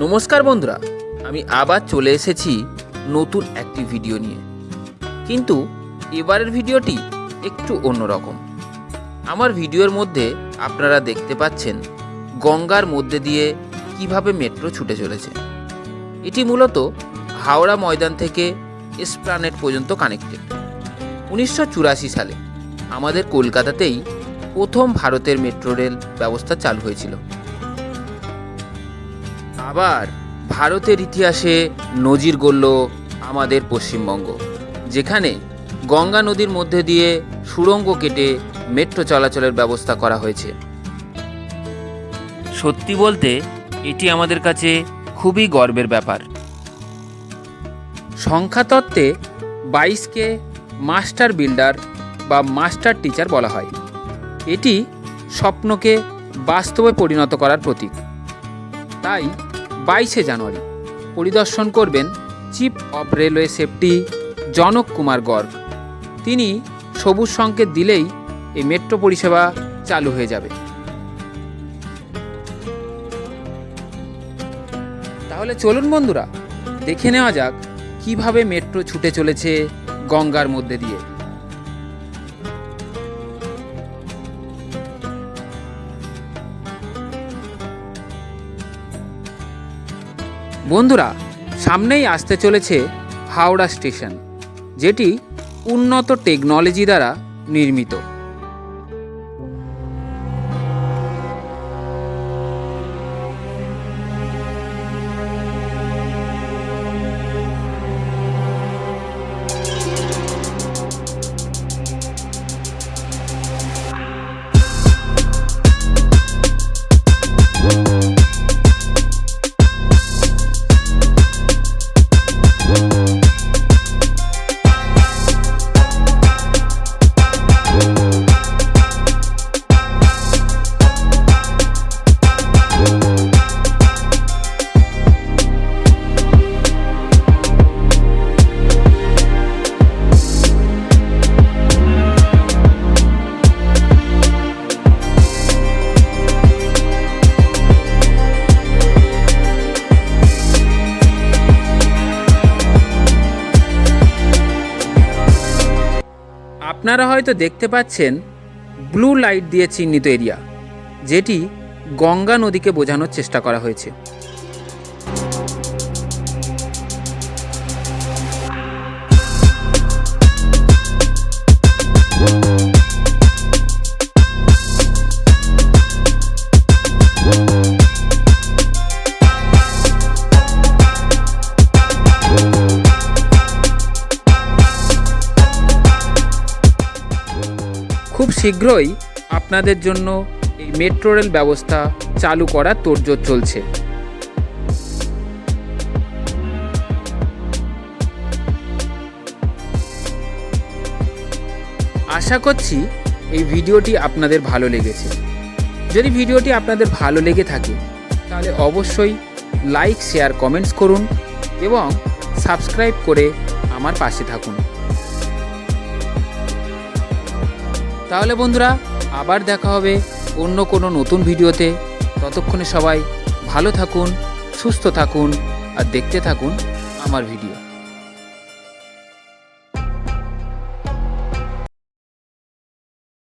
নমস্কার বন্ধুরা, আমি আবার চলে এসেছি নতুন একটি ভিডিও নিয়ে। কিন্তু এবারের ভিডিওটি একটু অন্যরকম। আমার ভিডিওর মধ্যে আপনারা দেখতে পাচ্ছেন গঙ্গার মধ্যে দিয়ে কীভাবে মেট্রো ছুটে চলেছে। এটি মূলত হাওড়া ময়দান থেকে এসপ্লানেট পর্যন্ত কানেক্টেড। উনিশশো চুরাশি সালে আমাদের কলকাতাতেই প্রথম ভারতের মেট্রো রেল ব্যবস্থা চালু হয়েছিল। আবার ভারতের ইতিহাসে নজির গড়ল আমাদের পশ্চিমবঙ্গ, যেখানে গঙ্গা নদীর মধ্যে দিয়ে সুড়ঙ্গ কেটে মেট্রো চলাচলের ব্যবস্থা করা হয়েছে। সত্যি বলতে, এটি আমাদের কাছে খুবই গর্বের ব্যাপার। সংখ্যাতত্ত্বে বাইশকে মাস্টার বিল্ডার বা মাস্টার টিচার বলা হয়। এটি স্বপ্নকে বাস্তবে পরিণত করার প্রতীক। তাই বাইশে জানুয়ারি। পরিদর্শন করবেন চিফ অফ রেলওয়ে সেফটি জনক কুমার গর্গ। তিনি সবুজ সংকেত দিলেই এই মেট্রো পরিষেবা চালু হয়ে যাবে। তাহলে চলুন বন্ধুরা, দেখে নেওয়া যাক কীভাবে মেট্রো ছুটে চলেছে গঙ্গার মধ্যে দিয়ে। বন্ধুরা সামনেই আসতে চলেছে হাওড়া স্টেশন যেটি উন্নত টেকনোলজি দ্বারা নির্মিত। আপনারা হয়তো দেখতে পাচ্ছেন ব্লু লাইট দিয়ে চিহ্নিত এরিয়া, যেটি গঙ্গা নদীকে বোঝানোর চেষ্টা করা হয়েছে। খুব শীঘ্রই আপনাদের জন্য এই মেট্রো রেল ব্যবস্থা চালু করার তোড়জোড় চলছে। আশা করছি এই ভিডিওটি আপনাদের ভালো লেগেছে। যদি ভিডিওটি আপনাদের ভালো লেগে থাকে, তাহলে অবশ্যই লাইক, শেয়ার, কমেন্টস করুন এবং সাবস্ক্রাইব করে আমার পাশে থাকুন। তাহলে বন্ধুরা, আবার দেখা হবে অন্য কোনো নতুন ভিডিওতে। ততক্ষণে সবাই ভালো থাকুন, সুস্থ থাকুন, আর দেখতে থাকুন আমার ভিডিও।